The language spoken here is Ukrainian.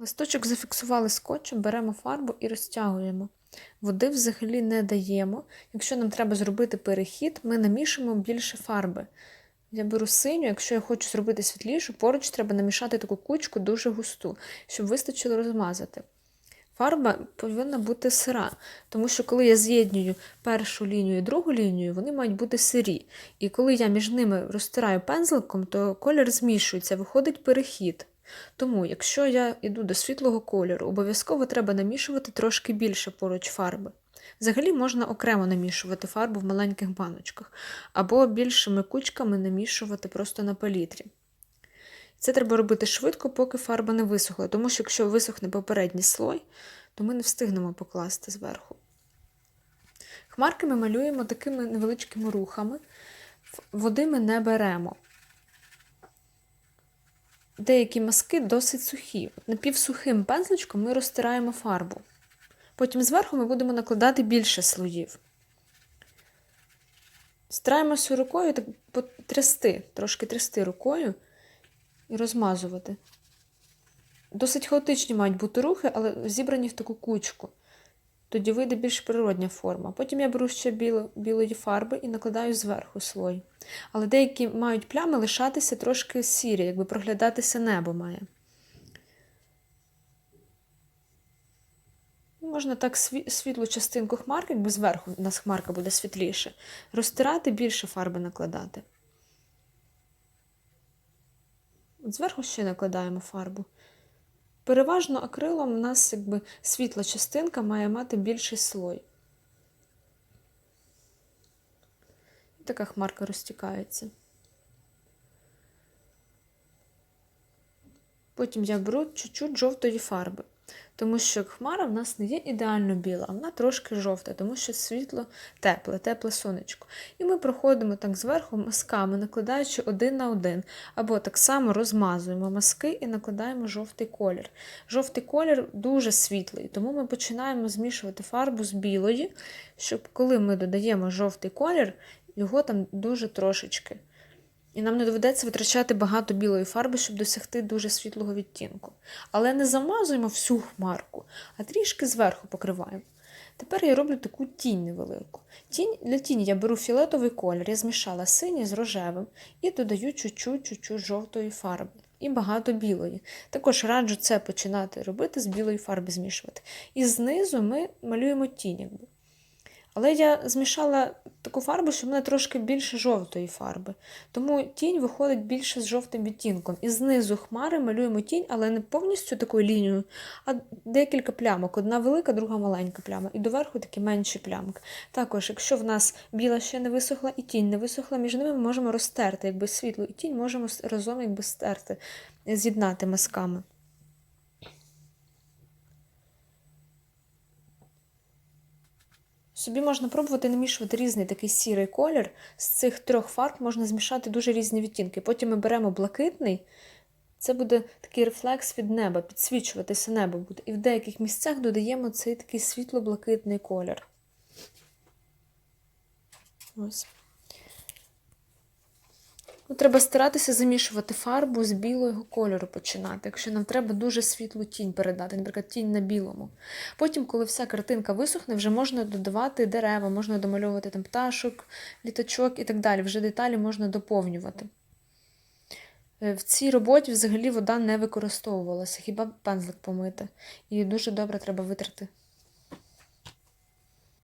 Листочок зафіксували скотчем, беремо фарбу і розтягуємо. Води взагалі не даємо. Якщо нам треба зробити перехід, ми намішуємо більше фарби. Я беру синю, якщо я хочу зробити світлішу, поруч треба намішати таку кучку дуже густу, щоб вистачило розмазати. Фарба повинна бути сира, тому що коли я з'єднюю першу лінію і другу лінію, вони мають бути сирі. І коли я між ними розтираю пензликом, то колір змішується, виходить перехід. Тому, якщо я йду до світлого кольору, обов'язково треба намішувати трошки більше поруч фарби. Взагалі можна окремо намішувати фарбу в маленьких баночках, або більшими кучками намішувати просто на палітрі. Це треба робити швидко, поки фарба не висохла, тому що якщо висохне попередній слой, то ми не встигнемо покласти зверху. Хмарки ми малюємо такими невеличкими рухами, води ми не беремо. Деякі маски досить сухі. Напівсухим пензличком ми розтираємо фарбу. Потім зверху ми будемо накладати більше слоїв. Стараємося рукою так потрясти, трошки трясти рукою і розмазувати. Досить хаотичні мають бути рухи, але зібрані в таку кучку. Тоді вийде більш природня форма. Потім я беру ще біло, білої фарби і накладаю зверху слой. Але деякі мають плями лишатися трошки сірі, якби проглядатися небо має. Можна так світлу частинку хмарки, якби зверху у нас хмарка буде світліше, розтирати, більше фарби накладати. От зверху ще накладаємо фарбу. Переважно акрилом у нас якби світла частинка має мати більший слой. І така хмарка розтікається. Потім я беру чуть-чуть жовтої фарби, тому що хмара в нас не є ідеально біла, а вона трошки жовта, тому що світло тепле, тепле сонечко. І ми проходимо так зверху мазками, накладаючи один на один, або так само розмазуємо маски і накладаємо жовтий колір. Жовтий колір дуже світлий, тому ми починаємо змішувати фарбу з білої, щоб коли ми додаємо жовтий колір, його там дуже трошечки. І нам не доведеться витрачати багато білої фарби, щоб досягти дуже світлого відтінку. Але не замазуємо всю хмарку, а трішки зверху покриваємо. Тепер я роблю таку тінь невелику. Тінь, Для тіні я беру фіолетовий колір, я змішала синій з рожевим і додаю чуть-чуть жовтої фарби. І багато білої. Також раджу це починати робити з білої фарби змішувати. І знизу ми малюємо тінь. Якби. Але я змішала таку фарбу, що в мене трошки більше жовтої фарби. Тому тінь виходить більше з жовтим відтінком. І знизу хмари малюємо тінь, але не повністю такою лінією, а декілька плямок. Одна велика, друга маленька пляма. І доверху такі менші плямки. Також, якщо в нас біла ще не висохла і тінь не висохла, між ними ми можемо розтерти, якби світло і тінь можемо разом якби стерти, з'єднати мазками. Собі можна пробувати намішувати різний такий сірий колір. З цих трьох фарб можна змішати дуже різні відтінки. Потім ми беремо блакитний, це буде такий рефлекс від неба, підсвічуватися небо буде. І в деяких місцях додаємо цей такий світло-блакитний колір. Ось. Ну, Треба старатися замішувати фарбу з білого кольору починати, якщо нам треба дуже світлу тінь передати, наприклад, тінь на білому. Потім, коли вся картинка висохне, вже можна додавати дерева, можна домальовувати там пташок, літачок і так далі. Вже деталі можна доповнювати. Е, в цій роботі взагалі вода не використовувалася, хіба пензлик помити. І дуже добре треба витрати.